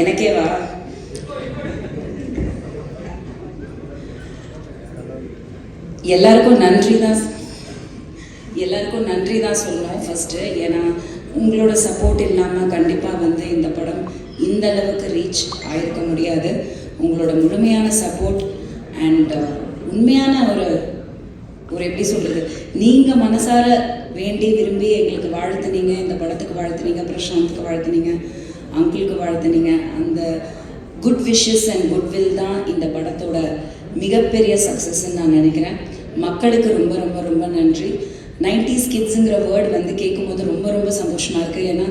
எனக்கே வா எல்லாருக்கும் நன்றி தான் எல்லாருக்கும் நன்றி தான் சொல்லணும் ஃபஸ்ட்டு ஏன்னா உங்களோட சப்போர்ட் இல்லாமல் கண்டிப்பாக வந்து இந்த படம் இந்த அளவுக்கு ரீச் ஆயிருக்க முடியாது. உங்களோட முழுமையான சப்போர்ட் அண்ட் um, உண்மையான ஒரு ஒரு எப்படி சொல்கிறது நீங்கள் மனசார வேண்டி விரும்பி எங்களுக்கு வாழ்த்துனீங்க இந்த படத்துக்கு வாழ்த்துனீங்க பிரசாந்த்க்கு வாழ்த்துனீங்க. அங்கிளுக்கு வாழ்த்துனீங்க. அந்த குட் விஷஸ் அண்ட் குட்வில் தான் இந்த படத்தோட மிகப்பெரிய சக்ஸஸ்ன்னு நான் நினைக்கிறேன். மக்களுக்கு ரொம்ப ரொம்ப ரொம்ப நன்றி. நைன்டிஸ் கிட்ஸுங்கிற வேர்ட் வந்து கேட்கும்போது ரொம்ப ரொம்ப சந்தோஷமாக இருக்குது ஏன்னா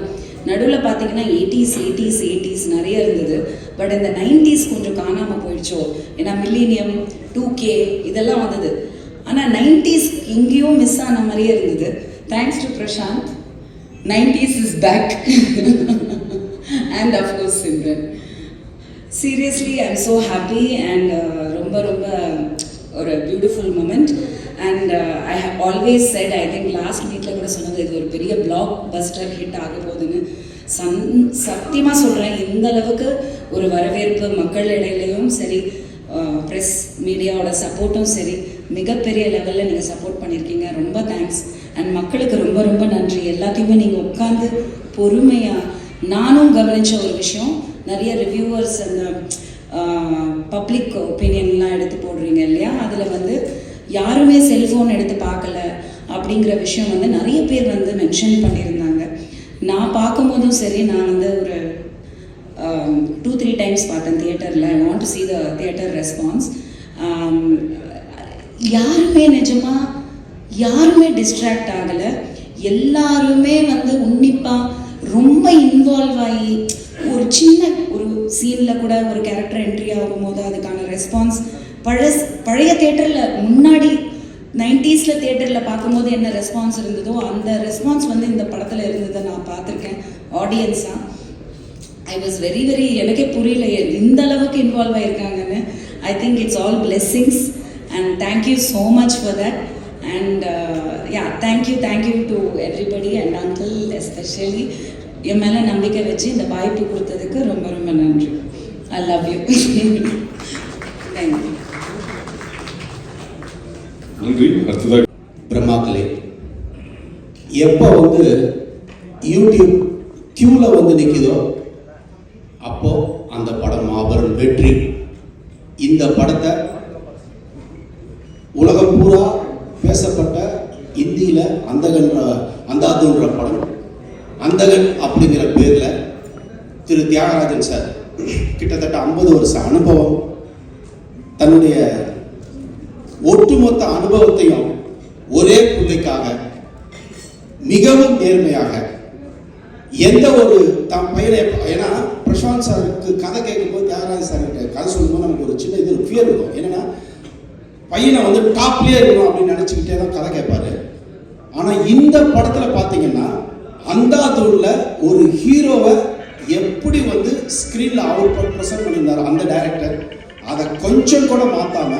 நடுவில் பார்த்தீங்கன்னா எயிட்டிஸ் எயிட்டிஸ் எயிட்டிஸ் நிறைய இருந்தது. பட் இந்த நைன்டிஸ் கொஞ்சம் காணாமல் போயிடுச்சோ? ஏன்னா மில்லினியம் டூ கே இதெல்லாம் வந்தது. ஆனால் நைன்டிஸ் எங்கேயோ மிஸ் ஆன மாதிரியே இருந்தது. Thanks to Prashanth nineties is back and of course Simran seriously I am so happy and ரொம்ப ரொம்ப ஒரு beautiful moment and I have always said I think last வீட்டில் கூட சொன்னது இது ஒரு பெரிய பிளாக் பஸ்டர் ஹிட் ஆக போகுதுன்னு. சன் சத்தியமாக சொல்கிறேன் இந்த அளவுக்கு ஒரு வரவேற்பு மக்கள் இடையிலையும் சரி ப்ரெஸ் மீடியாவோட சப்போர்ட்டும் சரி மிகப்பெரிய லெவலில் நீங்கள் சப்போர்ட் பண்ணியிருக்கீங்க. ரொம்ப தேங்க்ஸ் அண்ட் மக்களுக்கு ரொம்ப ரொம்ப நன்றி. எல்லாத்தையுமே நீங்கள் உட்காந்து பொறுமையாக நானும் கவனித்த ஒரு விஷயம். நிறைய ரிவ்யூவர்ஸ் அந்த பப்ளிக் ஒப்பீனியன்லாம் எடுத்து போடுறீங்க இல்லையா? அதில் வந்து யாருமே செல்ஃபோன் எடுத்து பார்க்கல அப்படிங்கிற விஷயம் வந்து நிறைய பேர் வந்து மென்ஷன் பண்ணியிருந்தாங்க. நான் பார்க்கும்போதும் சரி நான் வந்து ஒரு டூ த்ரீ டைம்ஸ் பார்த்தேன் தியேட்டரில் I want to see the theatre response யாருமே நிஜமாக யாருமே டிஸ்ட்ராக்ட் ஆகலை. எல்லாருமே வந்து உன்னிப்பாக ரொம்ப இன்வால்வ் ஆகி ஒரு சின்ன ஒரு சீனில் கூட ஒரு கேரக்டர் என்ட்ரி ஆகும்போது அதுக்கான ரெஸ்பான்ஸ் பழைய பழைய தேட்டரில் முன்னாடி நைன்டிஸில் தேட்டரில் பார்க்கும்போது என்ன ரெஸ்பான்ஸ் இருந்ததோ அந்த ரெஸ்பான்ஸ் வந்து இந்த படத்தில் இருந்ததை நான் பார்த்துருக்கேன். ஆடியன்ஸாக ஐ வாஸ் வெரி வெரி எனக்கே புரியல எ- இந்த அளவுக்கு involve ஆயிருக்காங்கன்னு. I think it's all blessings and thank you so much for that and yeah thank you thank you to everybody and uncle especially என் மேலே நம்பிக்கை வச்சு இந்த வாய்ப்பு கொடுத்ததுக்கு ரொம்ப ரொம்ப நன்றி. ஐ லவ் யூ தேங்க்யூ நன்றி. அடுத்ததாக பிரம்மாக்களே எப்போ வந்து யூடியூப் கியூவில் வந்து நிற்குதோ அப்போ அந்த படம் மாபெரும் வெற்றி. இந்த படத்தை உலகம் பூரா பேசப்பட்ட இந்தியில் அந்தகன்ற அந்தாதுன்ற படம் அந்தகன் அப்படிங்கிற பேரில் திரு தியாகராஜன் சார் கிட்டத்தட்ட ஐம்பது வருஷம் அனுபவம் தன்னுடைய ஒட்டுமொத்த அனுபவத்தையும் ஒரே பிள்ளைக்காக மிகவும் நேர்மையாக எந்த ஒரு தம் பையனை ஏன்னா பிரசாந்த் சாருக்கு கதை கேட்கும்போது தியாகராஜ சார் கதை சொல்லும்போது நமக்கு ஒரு சின்ன இது ஃபியர் இருக்கும். என்னன்னா பையனை வந்து டாப்லேயே இருக்கணும் அப்படின்னு நினச்சிக்கிட்டே தான் கதை கேட்பாரு. ஆனால் இந்த படத்தில் பார்த்தீங்கன்னா அந்தாதூரில் ஒரு ஹீரோவை எப்படி வந்து ஸ்க்ரீனில் அவர் ப்ரெசென்ட் பண்ணியிருந்தார் அந்த டைரக்டர் அதை கொஞ்சம் கூட மாற்றாம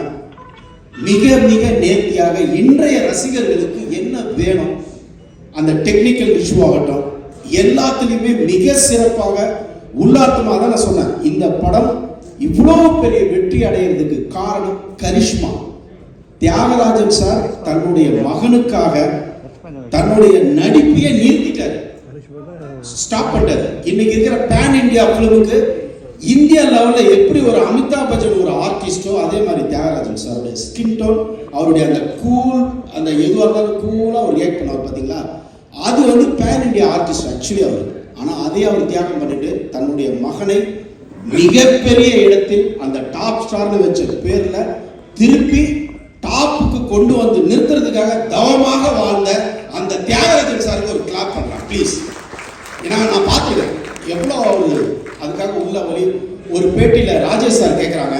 மிக மிக நேர்த்தியாக இன்றைய ரசிகர்களுக்கு என்ன வேணும்? அந்த டெக்னிக்கல் இஷ்யூ ஆகட்டும் எல்லாத்துலேயுமே மிக சிறப்பாக உள்ளார்த்தமாக தான் நான் சொன்னேன். இந்த படம் இவ்வளோ பெரிய வெற்றி அடையிறதுக்கு காரணம் கரிஷ்மா. தியாகராஜன் சார் தன்னுடைய மகனுக்காக தன்னுடைய நடிப்பையே நிறுத்திட்டார். ஸ்டாப் பண்ணிட்டாரு. இன்னைக்கு இருக்கிற பேன் இந்தியா ஃபிலிமுக்கு இந்தியா லெவலில் எப்படி ஒரு அமிதாப் பச்சன் ஒரு ஆர்டிஸ்டோ அதே மாதிரி தியாகராஜன் சாருடைய ஸ்கின் டோன் அவருடைய அந்த கூல் அந்த எதுவாக இருந்தாலும் கூலாக அவர் ரியாக்ட் பண்ணுவார் பார்த்தீங்களா அது வந்து பேன் இண்டியா ஆர்டிஸ்ட் ஆக்சுவலி அவர். ஆனால் அதே அவர் தியாகம் பண்ணிட்டு தன்னுடைய மகனை மிகப்பெரிய இடத்தில் அந்த டாப் ஸ்டார்னு வச்ச பேரில் திருப்பி டாப்புக்கு கொண்டு வந்து நிறுத்துறதுக்காக தவமாக வாழ்ந்த அந்த தியாகராஜன் சாருக்கு ஒரு கிளாப் பண்ணுறான் ப்ளீஸ் ஏன்னா நான் பார்த்துக்கிறேன் எவ்வளோ அவரு அதுக்காக உள்ள வழி ஒரு பேட்டியில் ராஜேஷ் சார் கேட்குறாங்க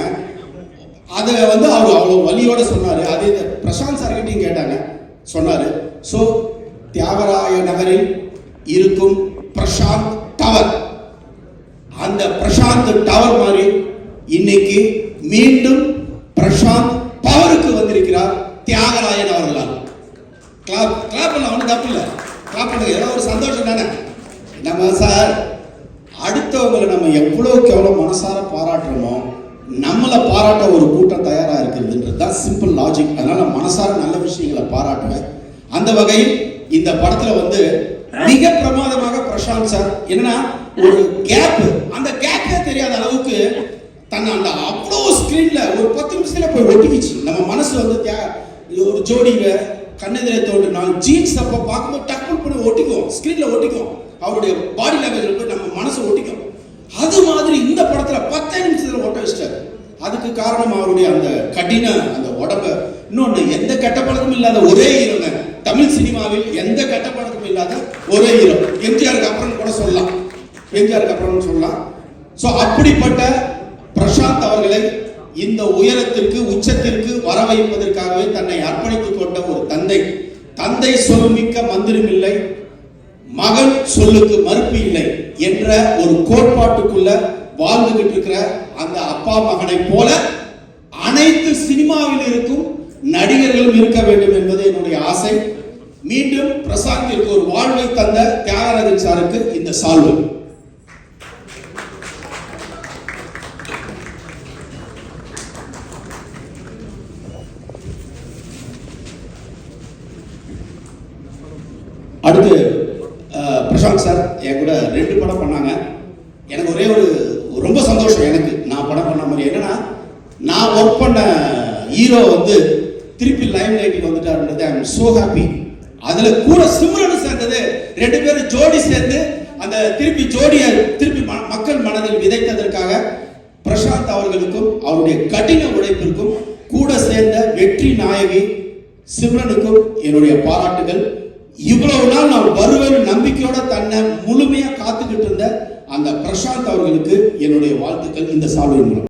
அதை வந்து அவர் அவ்வளோ வலியோட சொன்னார் அதே இது பிரசாந்த் சார்கிட்டையும் கேட்டாங்க சொன்னார் ஸோ தியாகராய நகரில் இருக்கும் பிரசாந்த் டவர். அந்த பிரசாந்த் டவர் மாதிரி இன்னைக்கு மீண்டும் பிரசாந்த் பவருக்கு வந்திருக்கிறார் தியாகராயன் அவர்களால் கிளாப் கிளாப் பண்ண ஒன்றும் தப்பு இல்லை. கிளாப் பண்ணுங்க. ஏதோ ஒரு சந்தோஷம் தானே. நம்ம சார் அடுத்தவங்களை நம்ம எவ்வளோக்கு எவ்வளோ மனசார பாராட்டுறோமோ நம்மளை பாராட்ட ஒரு கூட்டம் தயாராக இருக்கிறது தான் சிம்பிள் லாஜிக் அதனால மனசார நல்ல விஷயங்களை பாராட்டுவேன் அந்த வகையில் இந்த படத்துல வந்து மிக பிரமாதமாக பிரசாந்த் சார் என்னன்னா ஒரு கேப் அந்த கேப்பே தெரியாத அளவுக்கு தன்னை அந்த அவ்வளோ ஸ்க்ரீன்ல ஒரு பத்து நிமிஷத்துல போய் ஒட்டிக்கிச்சு. நம்ம மனசு வந்து ஒரு ஜோடிங்க கண்ணெதிரே நான் ஜீன்ஸ் அப்போ பார்க்கும்போது டக்குனு பண்ணி ஒட்டிக்கும் ஸ்க்ரீன்ல ஒட்டிக்கும் அவருடைய பாடி லாங்குவேஜ் போய் நம்ம மனசு ஒட்டிக்கும் அது மாதிரி இந்த படத்துல பத்தே நிமிஷத்துல ஒட்ட வச்சிட்டாரு. அதுக்கு காரணம் அவருடைய அந்த கடின அந்த உடம்ப. இன்னொன்னு எந்த கெட்ட பழக்கமும் இல்லாத ஒரே ஹீரோங்க தமிழ் சினிமாவில் எந்த கெட்ட பழக்கமும் இல்லாத ஒரே ஹீரோ எம்ஜிஆருக்கு அப்புறம் கூட சொல்லலாம். எம்ஜிஆருக்கு அப்புறம் சொல்லலாம். ஸோ அப்படிப்பட்ட பிரசாந்த் அவர்களை இந்த உயரத்திற்கு உச்சத்திற்கு வர வைப்பதற்காகவே தன்னை அர்ப்பணித்துக் கொண்ட ஒரு தந்தை. தந்தை சொல்மிக்க மந்திரம் இல்லை. மகன் சொல்லுக்கு மறுப்பு இல்லை என்ற ஒரு கோட்பாட்டுக்குள்ள வாழ்ந்துகிட்டு இருக்கிற அந்த அப்பா மகனை போல அனைத்து சினிமாவில் இருக்கும் நடிகர்களும் இருக்க வேண்டும் என்பது என்னுடைய ஆசை. மீண்டும் பிரசாந்திற்கு ஒரு வாழ்வை தந்த தியாகராஜன் சாருக்கு இந்த சால்வு. அடுத்து பிரசாந்த் சார் என் கூட ரெண்டு படம் பண்ணாங்க. எனக்கு ஒரே ஒரு ரொம்ப சந்தோஷம் எனக்கு. முடியும். என்னன்னா நான் ஒர்க் பண்ண ஹீரோ வந்து திருப்பி லைம் லைட்டுக்கு வந்துட்டாருன்றது ஐ எம் சோ ஹாப்பி அதுல கூட சிம்ரன் சேர்ந்தது ரெண்டு பேரும் ஜோடி சேர்ந்து அந்த திருப்பி ஜோடியை திருப்பி மக்கள் மனதில் விதைத்ததற்காக பிரசாந்த் அவர்களுக்கும் அவருடைய கடின உழைப்பிற்கும் கூட சேர்ந்த வெற்றி நாயகி சிம்ரனுக்கும் என்னுடைய பாராட்டுகள். இவ்வளவு நாள் நான் வருவேன் நம்பிக்கையோட தன்னை முழுமையா காத்துக்கிட்டு இருந்த அந்த பிரசாந்த் அவர்களுக்கு என்னுடைய வாழ்த்துக்கள் இந்த சால்வை மூலம்.